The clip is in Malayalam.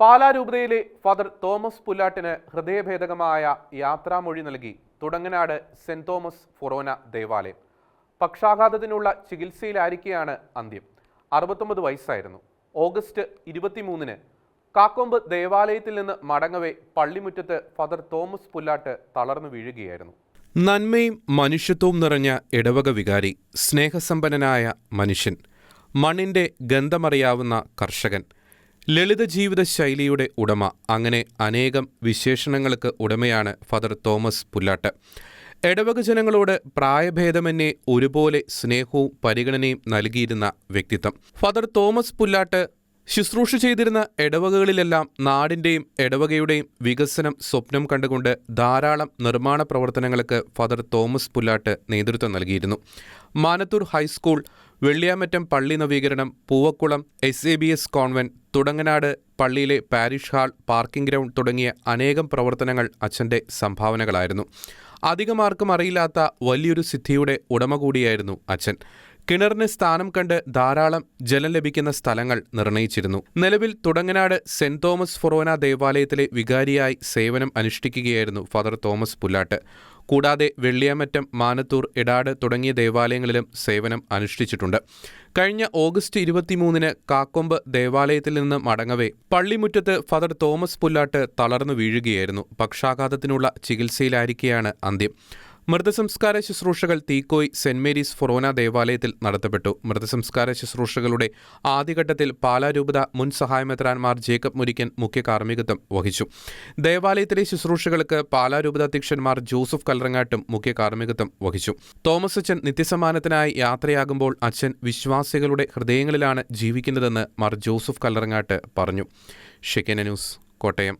പാലാരൂപതയിലെ ഫാദർ തോമസ് പുല്ലാട്ടിന് ഹൃദയഭേദകമായ യാത്രാമൊഴി നൽകി തുടങ്ങനാട് സെന്റ് തോമസ് ഫൊറോന ദേവാലയം. പക്ഷാഘാതത്തിനുള്ള ചികിത്സയിലായിരിക്കെയാണ് അന്ത്യം. അറുപത്തൊമ്പത് വയസ്സായിരുന്നു. ഓഗസ്റ്റ് ഇരുപത്തിമൂന്നിന് കാക്കൊമ്പ് ദേവാലയത്തിൽ നിന്ന് മടങ്ങവേ പള്ളിമുറ്റത്ത് ഫാദർ തോമസ് പുല്ലാട്ട് തളർന്നു വീഴുകയായിരുന്നു. നന്മയും മനുഷ്യത്വവും നിറഞ്ഞ ഇടവക വികാരി സ്നേഹസമ്പന്നനായ മനുഷ്യൻ മണ്ണിന്റെ ഗന്ധമറിയാവുന്ന കർഷകൻ ലളിത ജീവിത ശൈലിയുടെ ഉടമ. അങ്ങനെ അനേകം വിശേഷണങ്ങൾക്ക് ഉടമയാണ് ഫാദർ തോമസ് പുല്ലാട്ട്. ഇടവക ജനങ്ങളോട് പ്രായഭേദമന്യേ ഒരുപോലെ സ്നേഹവും പരിഗണനയും നൽകിയിരുന്ന വ്യക്തിത്വം. ഫാദർ തോമസ് പുല്ലാട്ട് ശുശ്രൂഷ ചെയ്തിരുന്ന ഇടവകകളിലെല്ലാം നാടിന്റെയും ഇടവകയുടെയും വികസനം സ്വപ്നം കണ്ടുകൊണ്ട് ധാരാളം നിർമ്മാണ പ്രവർത്തനങ്ങൾക്ക് ഫാദർ തോമസ് പുല്ലാട്ട് നേതൃത്വം നൽകിയിരുന്നു. മാനത്തൂർ ഹൈസ്കൂൾ വെള്ളിയാമറ്റം പള്ളി നവീകരണം Poovakulam S A B S convent Thudanganad പള്ളിയിലെ പാരിഷ് ഹാൾ പാർക്കിംഗ് ഗ്രൗണ്ട് തുടങ്ങിയ അനേകം പ്രവർത്തനങ്ങൾ അച്ഛന്റെ സംഭാവനകളായിരുന്നു. അധികമാർക്കും അറിയില്ലാത്ത വലിയൊരു സിദ്ധിയുടെ ഉടമ കൂടിയായിരുന്നു അച്ഛൻ. കിണറിന് സ്ഥാനം കണ്ട് ധാരാളം ജലം ലഭിക്കുന്ന സ്ഥലങ്ങൾ നിർണയിച്ചിരുന്നു. നിലവിൽ തുടങ്ങനാട് സെന്റ് തോമസ് ഫൊറോന ദേവാലയത്തിലെ വികാരിയായി സേവനം അനുഷ്ഠിക്കുകയായിരുന്നു ഫാദർ തോമസ് പുല്ലാട്ട്. കൂടാതെ വെള്ളിയാമറ്റം മാനത്തൂർ ഇടാട് തുടങ്ങിയ ദേവാലയങ്ങളിലും സേവനം അനുഷ്ഠിച്ചിട്ടുണ്ട്. കഴിഞ്ഞ ഓഗസ്റ്റ് ഇരുപത്തിമൂന്നിന് കാക്കൊമ്പ് ദേവാലയത്തിൽ നിന്ന് മടങ്ങവേ പള്ളിമുറ്റത്ത് ഫാദർ തോമസ് പുല്ലാട്ട് തളർന്നു വീഴുകയായിരുന്നു. പക്ഷാഘാതത്തിനുള്ള ചികിത്സയിലായിരിക്കെയാണ് അന്ത്യം. മൃതസംസ്കാര ശുശ്രൂഷകൾ തീക്കോയ് സെന്റ് മേരീസ് ഫൊറോന ദേവാലയത്തിൽ നടത്തപ്പെട്ടു. മൃതസംസ്കാര ശുശ്രൂഷകളുടെ ആദ്യഘട്ടത്തിൽ പാലാരൂപത മുൻ സഹായമെത്രാൻമാർ ജേക്കബ് മുരിക്കൻ മുഖ്യ കാർമ്മികത്വം വഹിച്ചു. ദേവാലയത്തിലെ ശുശ്രൂഷകൾക്ക് പാലാരൂപത അധ്യക്ഷന്മാർ ജോസഫ് കല്ലറങ്ങാട്ടും മുഖ്യ കാർമ്മികത്വം വഹിച്ചു. തോമസ് അച്ഛൻ നിത്യസമ്മാനത്തിനായി യാത്രയാകുമ്പോൾ അച്ഛൻ വിശ്വാസികളുടെ ഹൃദയങ്ങളിലാണ് ജീവിക്കുന്നതെന്ന് മാർ ജോസഫ് കല്ലറങ്ങാട്ട് പറഞ്ഞു. Shekinah news Kottayam.